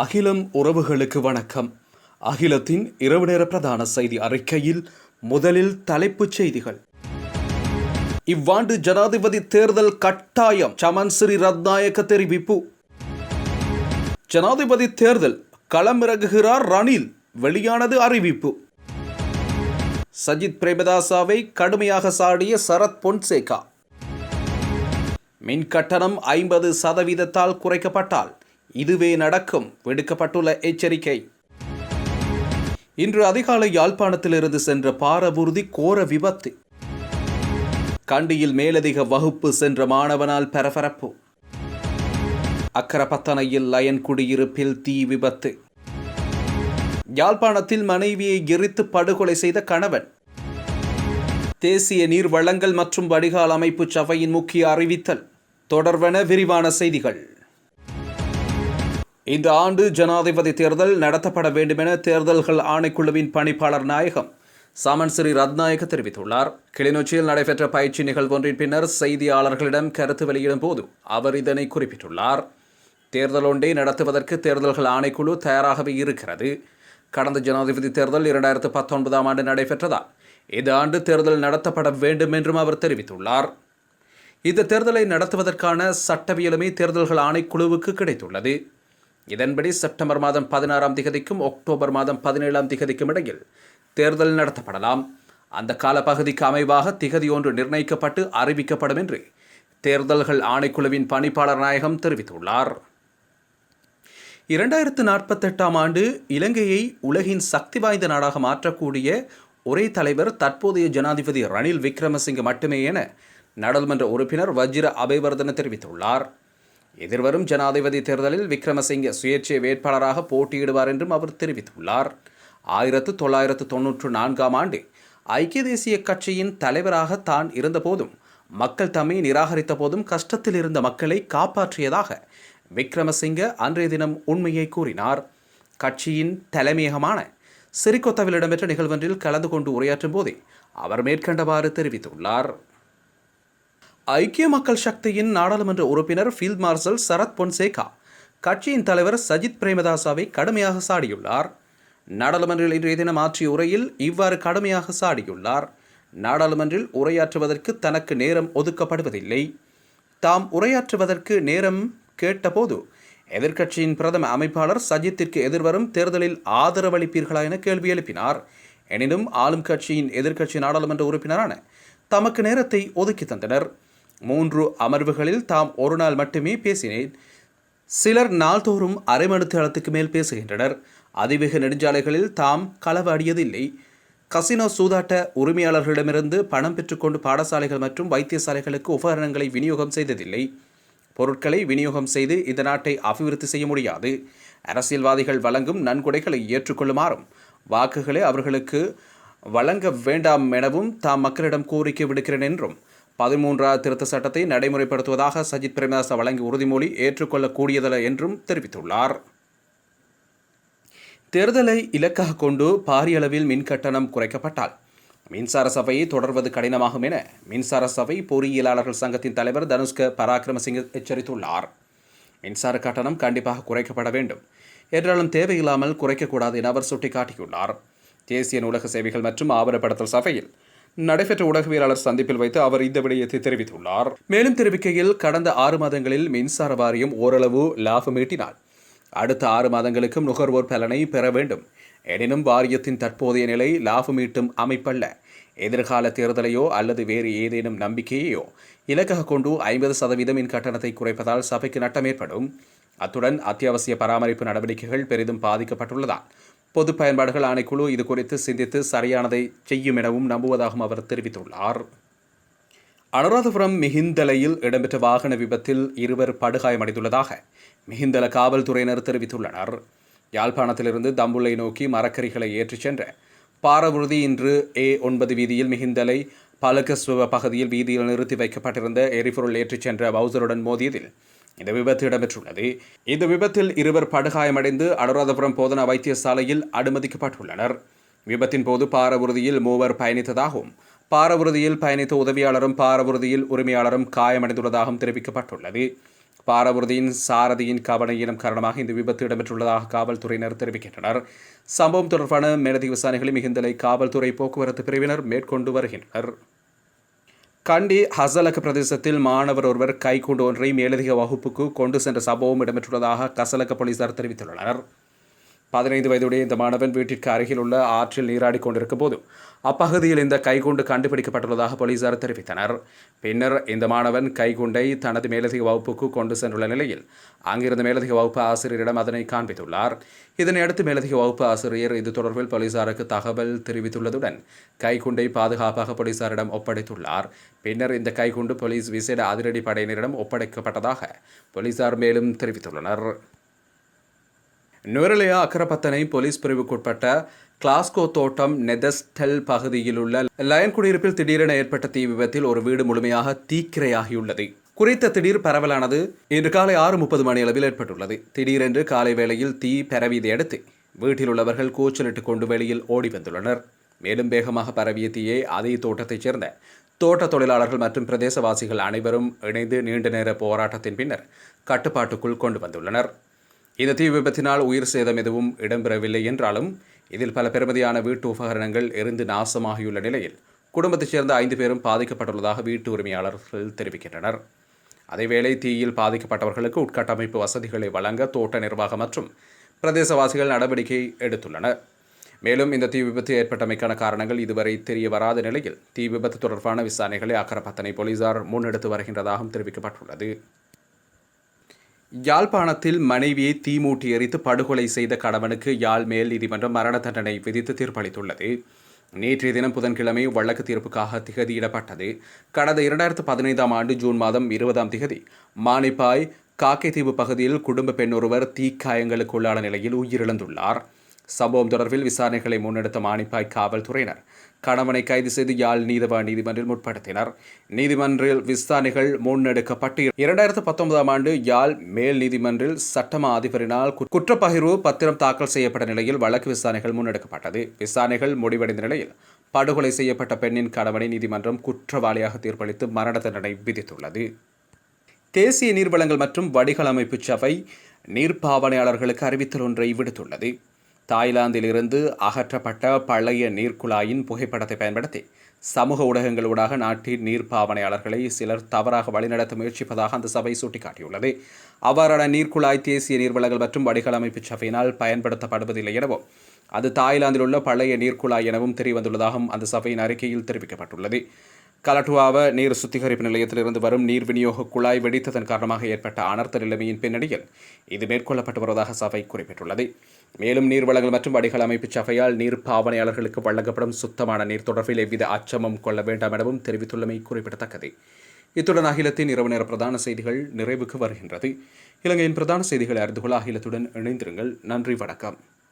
அகிலம் உறவுகளுக்கு வணக்கம். அகிலத்தின் இரவு நேர பிரதான செய்தி அறிக்கையில் முதலில் தலைப்புச் செய்திகள். இவ்வாண்டு ஜனாதிபதி தேர்தல் கட்டாயம் சமன் ஸ்ரீ ரத்நாயக்க தெரிவிப்பு. ஜனாதிபதி தேர்தல் களமிறங்குகிறார் ரணில் வெளியானது அறிவிப்பு. சஜித் பிரேமதாசாவை கடுமையாக சாடிய சரத் பொன்சேகா. மின் கட்டணம் ஐம்பது சதவீதத்தால் குறைக்கப்பட்டால் இதுவே நடக்கும். விடுக்கப்பட்டுள்ள எச்சரிக்கை. இன்று அதிகாலை யாழ்ப்பாணத்திலிருந்து சென்ற பாரபூர்தி கோர விபத்து. கண்டியில் மேலதிக வகுப்பு சென்ற மாணவனால் பரபரப்பு. அக்கரப்பத்தனையில் லயன் குடியிருப்பில் தீ விபத்து. யாழ்ப்பாணத்தில் மனைவியை எரித்து படுகொலை செய்த கணவன். தேசிய நீர் வளங்கள் மற்றும் வடிகால் அமைப்பு சபையின் முக்கிய அறிவித்தல். தொடர்வன விரிவான செய்திகள். இந்த ஆண்டு ஜனாதிபதி தேர்தல் நடத்தப்பட வேண்டுமென தேர்தல்கள் ஆணைக்குழுவின் பணிப்பாளர் நாயகம் சாமன் ஸ்ரீ ரத்நாயக தெரிவித்துள்ளார். கிளிநொச்சியில் நடைபெற்ற பயிற்சி நிகழ்வொன்றின் பின்னர் செய்தியாளர்களிடம் கருத்து வெளியிடும் போது அவர் இதனை குறிப்பிட்டுள்ளார். தேர்தல் ஒன்றை நடத்துவதற்கு தேர்தல்கள் ஆணைக்குழு தயாராகவே இருக்கிறது. கடந்த ஜனாதிபதி தேர்தல் இரண்டாயிரத்து பத்தொன்பதாம் ஆண்டு நடைபெற்றதால் இந்த ஆண்டு தேர்தல் நடத்தப்பட வேண்டும் என்றும் அவர் தெரிவித்துள்ளார். இந்த தேர்தலை நடத்துவதற்கான சட்டவியலுமே தேர்தல்கள் ஆணைக்குழுவுக்கு கிடைத்துள்ளது. இதன்படி செப்டம்பர் மாதம் பதினாறாம் திகதிக்கும் அக்டோபர் மாதம் பதினேழாம் திகதிக்கும் இடையில் தேர்தல் நடத்தப்படலாம். அந்த காலப்பகுதிக்கு அமைவாக திகதி ஒன்று நிர்ணயிக்கப்பட்டு அறிவிக்கப்படும் என்று தேர்தல்கள் ஆணைக்குழுவின் பணிப்பாளர் நாயகம் தெரிவித்துள்ளார். இரண்டாயிரத்து நாற்பத்தெட்டாம் ஆண்டு இலங்கையை உலகின் சக்தி வாய்ந்த நாடாக மாற்றக்கூடிய ஒரே தலைவர் தற்போதைய ஜனாதிபதி ரணில் விக்ரமசிங்க மட்டுமே என நாடாளுமன்ற உறுப்பினர் வஜ்ர அபேவர்தன தெரிவித்துள்ளார். எதிர்வரும் ஜனாதிபதி தேர்தலில் விக்ரமசிங்கே சுயேட்சை வேட்பாளராக போட்டியிடுவார் என்றும் அவர் தெரிவித்துள்ளார். ஆயிரத்து தொள்ளாயிரத்து தொன்னூற்று நான்காம் ஆண்டு ஐக்கிய தேசிய கட்சியின் தலைவராக தான் இருந்தபோதும் மக்கள் தம்மை நிராகரித்த போதும் கஷ்டத்தில் இருந்த மக்களை காப்பாற்றியதாக விக்ரமசிங்க அன்றைய தினம் உண்மையை கூறினார். கட்சியின் தலைமையகமான சிறிகொத்தவில் இடம்பெற்ற நிகழ்வொன்றில் கலந்து கொண்டு உரையாற்றும் போதே அவர் மேற்கண்டவாறு தெரிவித்துள்ளார். ஐக்கிய மக்கள் சக்தியின் நாடாளுமன்ற உறுப்பினர் ஃபீல்ட் மார்ஷல் சரத் பொன்சேகா கட்சியின் தலைவர் சஜித் பிரேமதாசாவை கடுமையாக சாடியுள்ளார். நாடாளுமன்றில் இன்றைய தினம் ஆற்றிய உரையில் இவ்வாறு கடுமையாக சாடியுள்ளார். நாடாளுமன்றில் உரையாற்றுவதற்கு தனக்கு நேரம் ஒதுக்கப்படுவதில்லை. தாம் உரையாற்றுவதற்கு நேரம் கேட்டபோது எதிர்க்கட்சியின் பிரதம அமைப்பாளர் சஜித்திற்கு எதிர்வரும் தேர்தலில் ஆதரவளிப்பீர்களா என கேள்வி எழுப்பினார். எனினும் ஆளும் கட்சியின் எதிர்க்கட்சி நாடாளுமன்ற உறுப்பினரான தமக்கு நேரத்தை ஒதுக்கி தந்தனர். மூன்று அமர்வுகளில் தாம் ஒரு நாள் மட்டுமே பேசினேன். சிலர் நாள்தோறும் அரை மணித்தளத்துக்கு மேல் பேசுகின்றனர். அதிவேக நெடுஞ்சாலைகளில் தாம் களவாடியதில்லை. கசினோ சூதாட்ட உரிமையாளர்களிடமிருந்து பணம் பெற்றுக்கொண்டு பாடசாலைகள் மற்றும் வைத்தியசாலைகளுக்கு உபகரணங்களை விநியோகம் செய்ததில்லை. பொருட்களை விநியோகம் செய்து இந்த நாட்டை அபிவிருத்தி செய்ய முடியாது. அரசியல்வாதிகள் வழங்கும் நன்கொடைகளை ஏற்றுக்கொள்ளுமாறும் வாக்குகளை அவர்களுக்கு வழங்க வேண்டாம் எனவும் தாம் மக்களிடம் கோரிக்கை விடுக்கிறேன் என்றும் பதிமூன்றாவது திருத்த சட்டத்தை நடைமுறைப்படுத்துவதாக சஜித் பிரேமதாச வழங்கிய உறுதிமொழி ஏற்றுக்கொள்ளக்கூடியதல்ல என்றும் தெரிவித்துள்ளார். தேர்தலை இலக்காக கொண்டு பாரிய அளவில் மின் கட்டணம் குறைக்கப்பட்டால் மின்சார சபையை தொடர்வது கடினமாகும் என மின்சார சபை பொறியியலாளர்கள் சங்கத்தின் தலைவர் தனுஷ்க பராக்கிரமசிங்க எச்சரித்துள்ளார். மின்சார கட்டணம் கண்டிப்பாக குறைக்கப்பட வேண்டும். என்றாலும் தேவையில்லாமல் குறைக்கக்கூடாது என அவர் சுட்டிக்காட்டியுள்ளார். தேசிய நூலக சேவைகள் மற்றும் ஆவணப்படுத்தல் சபையில் நடைபெற்ற ஊடகவியலாளர் சந்திப்பில் வைத்து அவர் இந்த விடயத்தை தெரிவித்துள்ளார். மேலும் தெரிவிக்கையில் கடந்த ஆறு மாதங்களில் மின்சார வாரியம் ஓரளவு லாபம் ஈட்டினால் அடுத்த ஆறு மாதங்களுக்கும் நுகர்வோர் பலனை பெற வேண்டும். எனினும் வாரியத்தின் தற்போதைய நிலை லாபம் ஈட்டும் அமைப்பல்ல. எதிர்கால தேர்தலையோ அல்லது வேறு ஏதேனும் நம்பிக்கையையோ இலக்காக கொண்டு ஐம்பது சதவீதம் மின் கட்டணத்தை குறைப்பதால் சபைக்கு நட்டம் ஏற்படும். அத்துடன் அத்தியாவசிய பராமரிப்பு நடவடிக்கைகள் பெரிதும் பாதிக்கப்பட்டுள்ளதால் பொது பயன்பாடுகள் ஆணைக்குழு இது குறித்து சிந்தித்து சரியானதை செய்யும் எனவும் நம்புவதாகவும் அவர் தெரிவித்துள்ளார். அனுராதபுரம் மிகிந்தலையில் இடம்பெற்ற வாகன விபத்தில் இருவர் படுகாயமடைந்துள்ளதாக மிகிந்தல காவல்துறையினர் தெரிவித்துள்ளனர். யாழ்ப்பாணத்திலிருந்து தம்புள்ளை நோக்கி மரக்கறிகளை ஏற்றிச் சென்ற பாரவுறுதி இன்று ஏ ஒன்பது வீதியில் மிகிந்தலை பலகஸ்வ பகுதியில் வீதியில் நிறுத்தி வைக்கப்பட்டிருந்த எரிபொருள் ஏற்றிச் சென்ற பவுசருடன் மோதியதில் இந்த விபத்து இடம்பெற்றுள்ளது. இந்த விபத்தில் இருவர் படுகாயமடைந்து அனுராதபுரம் போதனா வைத்தியசாலையில் அனுமதிக்கப்பட்டுள்ளனர். விபத்தின் போது பாரவுறுதியில் மூவர் பயணித்ததாகவும் பாரவுறுதியில் பயணித்த உதவியாளரும் பாரவுறுதியில் உரிமையாளரும் காயமடைந்துள்ளதாகவும் தெரிவிக்கப்பட்டுள்ளது. பாரவுறுதியின் சாரதியின் கவனையினம் காரணமாக இந்த விபத்து இடம்பெற்றுள்ளதாக காவல்துறையினர் தெரிவிக்கின்றனர். சம்பவம் தொடர்பான மேலதிக விசாரணைகளை மிகுந்தலை காவல்துறை போக்குவரத்து பிரிவினர் மேற்கொண்டு வருகின்றனர். கண்டி ஹசலக பிரதேசத்தில் மாணவர் ஒருவர் கைக்குண்டு ஒன்றை மேலதிக வகுப்புக்கு கொண்டு சென்ற சம்பவம் இடம்பெற்றுள்ளதாக கசலக போலீசார் தெரிவித்துள்ளனர். பதினைந்து வயதுடைய இந்த மாணவன் வீட்டிற்கு அருகில் உள்ள ஆற்றில் நீராடி கொண்டிருக்கும் போது அப்பகுதியில் இந்த கைகுண்டு கண்டுபிடிக்கப்பட்டுள்ளதாக போலீசார் தெரிவித்தனர். பின்னர் இந்த மாணவன் கைகுண்டை தனது மேலதிக வகுப்புக்கு கொண்டு சென்றுள்ள நிலையில் அங்கிருந்த மேலதிக வகுப்பு ஆசிரியரிடம் அதனை காண்பித்துள்ளார். இதனையடுத்து மேலதிக வகுப்பு ஆசிரியர் இது தொடர்பில் போலீசாருக்கு தகவல் தெரிவித்துள்ளதுடன் கைகுண்டை பாதுகாப்பாக போலீசாரிடம் ஒப்படைத்துள்ளார். பின்னர் இந்த கைகுண்டு போலீஸ் விசேட அதிரடி படையினரிடம் ஒப்படைக்கப்பட்டதாக போலீசார் மேலும் தெரிவித்துள்ளனர். நுவரலியா அக்கரப்பத்தனை போலீஸ் பிரிவுக்குட்பட்ட கிளாஸ்கோ தோட்டம் நெதஸ்டெல் பகுதியில் உள்ள லயன் குடியிருப்பில் திடீரென ஏற்பட்ட தீ விபத்தில் ஒரு வீடு முழுமையாக தீக்கிரையாகியுள்ளது. குறித்த திடீர் பரவலானது இன்று காலை ஆறு முப்பது மணி அளவில் ஏற்பட்டுள்ளது. திடீரென்று காலை வேளையில் தீ பரவியதையடுத்து வீட்டில் உள்ளவர்கள் கூச்சலிட்டு கொண்டு வெளியில் ஓடி வந்துள்ளனர். மேலும் வேகமாக பரவிய தீயை அதே தோட்டத்தைச் சேர்ந்த தோட்ட தொழிலாளர்கள் மற்றும் பிரதேசவாசிகள் அனைவரும் இணைந்து நீண்ட நேர போராட்டத்தின் பின்னர் கட்டுப்பாட்டுக்குள் கொண்டு வந்துள்ளனர். இந்த தீ விபத்தினால் உயிர் சேதம் எதுவும் இடம்பெறவில்லை என்றாலும் இதில் பல பெருமதியான வீட்டு உபகரணங்கள் எரிந்து நாசமாகியுள்ள நிலையில் குடும்பத்தைச் சேர்ந்த ஐந்து பேரும் பாதிக்கப்பட்டுள்ளதாக வீட்டு உரிமையாளர்கள் தெரிவிக்கின்றனர். அதேவேளை தீயில் பாதிக்கப்பட்டவர்களுக்கு உட்கட்டமைப்பு வசதிகளை வழங்க தோட்ட நிர்வாகம் மற்றும் பிரதேசவாசிகள் நடவடிக்கை எடுத்துள்ளனர். மேலும் இந்த தீ விபத்து ஏற்பட்டமைக்கான காரணங்கள் இதுவரை தெரிய வராத நிலையில் தீ விபத்து தொடர்பான விசாரணைகளை அக்கரப்பத்தனை போலீசார் முன்னெடுத்து வருகின்றதாகவும் தெரிவிக்கப்பட்டுள்ளது. யாழ்ப்பாணத்தில் மனைவியை தீமூட்டி எரித்து படுகொலை செய்த கணவனுக்கு யாழ் மேல் நீதிமன்றம் மரண தண்டனை விதித்து தீர்ப்பளித்துள்ளது. நேற்றைய தினம் புதன்கிழமை வழக்கு தீர்ப்புக்காக திகதியிடப்பட்டது. கடந்த இரண்டாயிரத்து பதினைந்தாம் ஆண்டு ஜூன் மாதம் இருபதாம் திகதி மானிப்பாய் காக்கைத்தீவு பகுதியில் குடும்ப பெண் ஒருவர் தீக்காயங்களுக்குள்ளான நிலையில் உயிரிழந்துள்ளார். சம்பவம் தொடர்பில் விசாரணைகளை முன்னெடுத்த மானிப்பாய் காவல்துறையினர் கணவனை கைது செய்து யாழ் நீதவா நீதிமன்றில் முற்படுத்தினர். நீதிமன்றில் விசாரணைகள் முன்னெடுக்கப்பட்டு இரண்டாயிரத்து பத்தொன்பதாம் ஆண்டு யாழ் மேல் நீதிமன்றில் சட்டமா அதிபரினால் குற்றப்பகிர்வு பத்திரம் தாக்கல் செய்யப்பட்ட நிலையில் வழக்கு விசாரணைகள் முன்னெடுக்கப்பட்டது. விசாரணைகள் முடிவடைந்த நிலையில் படுகொலை செய்யப்பட்ட பெண்ணின் கணவனை நீதிமன்றம் குற்றவாளியாக தீர்ப்பளித்து மரண தண்டனை விதித்துள்ளது. தேசிய நீர்வளங்கள் மற்றும் வடிகள் அமைப்பு சபை நீர்ப்பாவனையாளர்களுக்கு அறிவித்தல் ஒன்றை விடுத்துள்ளது. தாய்லாந்திலிருந்து அகற்றப்பட்ட பழைய நீர்க்குழாயின் புகைப்படத்தை பயன்படுத்தி சமூக ஊடகங்களூடாக நாட்டின் நீர் பாவனையாளர்களை சிலர் தவறாக வழிநடத்த முயற்சிப்பதாக அந்த சபை சுட்டிக்காட்டியுள்ளது. அவ்வாறான நீர்க்குழாய் தேசிய நீர்வளங்கள் மற்றும் வடிகள் அமைப்பு சபையினால் பயன்படுத்தப்படுவதில்லை எனவும் அது தாய்லாந்தில் உள்ள பழைய நீர்க்குழாய் எனவும் தெரியவந்துள்ளதாகவும் அந்த சபையின் அறிக்கையில் தெரிவிக்கப்பட்டுள்ளது. கலட்டுவாவ நீர் சுத்திகரிப்பு நிலையத்திலிருந்து வரும் நீர் விநியோக குழாய் வெடித்ததன் காரணமாக ஏற்பட்ட அனர்த்த நிலைமையின் பின்னணியில் இது மேற்கொள்ளப்பட்டு வருவதாக சபை குறிப்பிட்டுள்ளது. மேலும் நீர் வளங்கள் மற்றும் வடிகள் அமைப்பு சபையால் நீர் பாவனையாளர்களுக்கு வழங்கப்படும் சுத்தமான நீர் தொடர்பில் எவ்வித அச்சமும் கொள்ள வேண்டாம் எனவும் தெரிவித்துள்ளமை குறிப்பிடத்தக்கது. இத்துடன் அகிலத்தின் இரவு நேர பிரதான செய்திகள் நிறைவுக்கு வருகின்றது. இலங்கையின் பிரதான செய்திகளை அறிந்து கொள்ள அகிலத்துடன் இணைந்திருங்கள். நன்றி வணக்கம்.